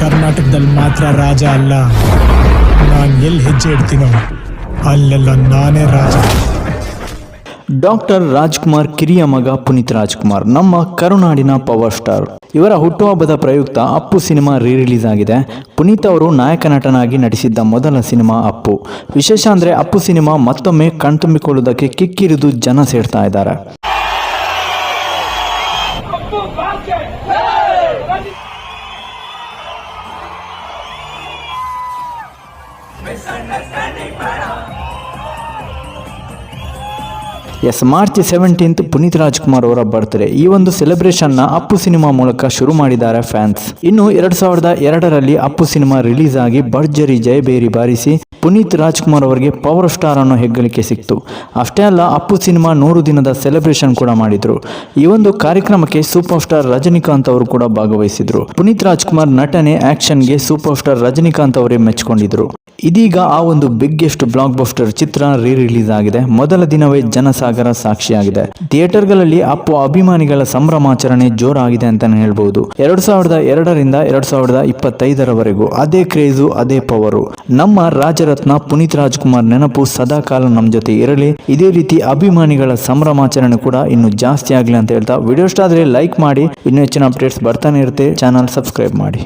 ಕರ್ನಾಟಕದಲ್ಲಿ ಮಾತ್ರ ರಾಜ ಅಲ್ಲ. ನಾನು ಎಲ್ಲಿ ಹೆಜ್ಜೆ ಇಡ್ತೀನೋ, ಅಲ್ಲೆಲ್ಲ ನಾನೇ ರಾಜ. ಡಾಕ್ಟರ್ ರಾಜ್ಕುಮಾರ್, ಕಿರಿಯ ಮಗ ಪುನೀತ್ ರಾಜ್ಕುಮಾರ್, ನಮ್ಮ ಕರುನಾಡಿನ ಪವರ್ ಸ್ಟಾರ್. ಇವರ ಹುಟ್ಟುಹಬ್ಬದ ಪ್ರಯುಕ್ತ ಅಪ್ಪು ಸಿನಿಮಾ ರೀ ರಿಲೀಸ್ ಆಗಿದೆ. ಪುನೀತ್ ಅವರು ನಾಯಕ ನಟನಾಗಿ ನಟಿಸಿದ್ದ ಮೊದಲ ಸಿನಿಮಾ ಅಪ್ಪು. ವಿಶೇಷ ಅಂದರೆ ಅಪ್ಪು ಸಿನಿಮಾ ಮತ್ತೊಮ್ಮೆ ಕಣ್ತುಂಬಿಕೊಳ್ಳುವುದಕ್ಕೆ ಕಿಕ್ಕಿರಿದು ಜನ ಸೇರ್ತಾ ಇದ್ದಾರೆ. Yes March seventeenth Puneeth Rajkumar ಅವರ ಬರ್ತ್ಡೇ ಈ ಒಂದು ಸೆಲೆಬ್ರೇಷನ್ನ ಅಪ್ಪು ಸಿನಿಮಾ ಮೂಲಕ ಶುರು ಮಾಡಿದ್ದಾರೆ ಫ್ಯಾನ್ಸ್ ಇನ್ನು ಎರಡು ಸಾವಿರದ ಎರಡರಲ್ಲಿ ಅಪ್ಪು ಸಿನಿಮಾ ರಿಲೀಸ್ ಆಗಿ ಭರ್ಜರಿ ಜಯಬೇರಿ ಬಾರಿಸಿ ಪುನೀತ್ ರಾಜ್ಕುಮಾರ್ ಅವರಿಗೆ ಪವರ್ ಸ್ಟಾರ್ ಅನ್ನೋ ಹೆಗ್ಗಳಿಕೆ ಸಿಕ್ತು. ಅಷ್ಟೇ ಅಲ್ಲ, ಅಪ್ಪು ಸಿನಿಮಾ ನೂರು ದಿನದ ಸೆಲೆಬ್ರೇಷನ್ ಕೂಡ ಮಾಡಿದ್ರು. ಈ ಒಂದು ಕಾರ್ಯಕ್ರಮಕ್ಕೆ ಸೂಪರ್ ಸ್ಟಾರ್ ರಜನಿಕಾಂತ್ ಅವರು ಕೂಡ ಭಾಗವಹಿಸಿದ್ರು. ಪುನೀತ್ ರಾಜ್ಕುಮಾರ್ ನಟನೆ, ಆಕ್ಷನ್ಗೆ ಸೂಪರ್ ಸ್ಟಾರ್ ರಜನಿಕಾಂತ್ ಅವರೇ ಮೆಚ್ಕೊಂಡಿದ್ರು. ಇದೀಗ ಆ ಒಂದು ಬಿಗ್ಗೆಸ್ಟ್ ಬ್ಲಾಕ್ ಬಸ್ಟರ್ ಚಿತ್ರ ರೀ ರಿಲೀಸ್ ಆಗಿದೆ. ಮೊದಲ ದಿನವೇ ಜನಸಾಗರ ಸಾಕ್ಷಿಯಾಗಿದೆ. ಥಿಯೇಟರ್ಗಳಲ್ಲಿ ಅಪ್ಪು ಅಭಿಮಾನಿಗಳ ಸಂಭ್ರಮಾಚರಣೆ ಜೋರಾಗಿದೆ ಅಂತಾನೆ ಹೇಳ್ಬಹುದು ಎರಡ್ ಸಾವಿರದ ಎರಡರಿಂದ ಎರಡ್ ಸಾವಿರದ ಇಪ್ಪತ್ತೈದರವರೆಗೂ ಅದೇ ಕ್ರೇಜು, ಅದೇ ಪವರು. ನಮ್ಮ ರಾಜರತ್ನ ಪುನೀತ್ ರಾಜ್ಕುಮಾರ್ ನೆನಪು ಸದಾ ಕಾಲ ನಮ್ಮ ಜೊತೆ ಇರಲಿ. ಇದೇ ರೀತಿ ಅಭಿಮಾನಿಗಳ ಸಂಭ್ರಮಾಚರಣೆ ಕೂಡ ಇನ್ನು ಜಾಸ್ತಿ ಆಗಲಿ ಅಂತ ಹೇಳ್ತಾ. ವಿಡಿಯೋ ಇಷ್ಟ ಆದರೆ ಲೈಕ್ ಮಾಡಿ. ಇನ್ನೂ ಹೆಚ್ಚಿನ ಅಪ್ಡೇಟ್ಸ್ ಬರ್ತಾನೆ ಇರುತ್ತೆ. ಚಾನಲ್ ಸಬ್ಸ್ಕ್ರೈಬ್ ಮಾಡಿ.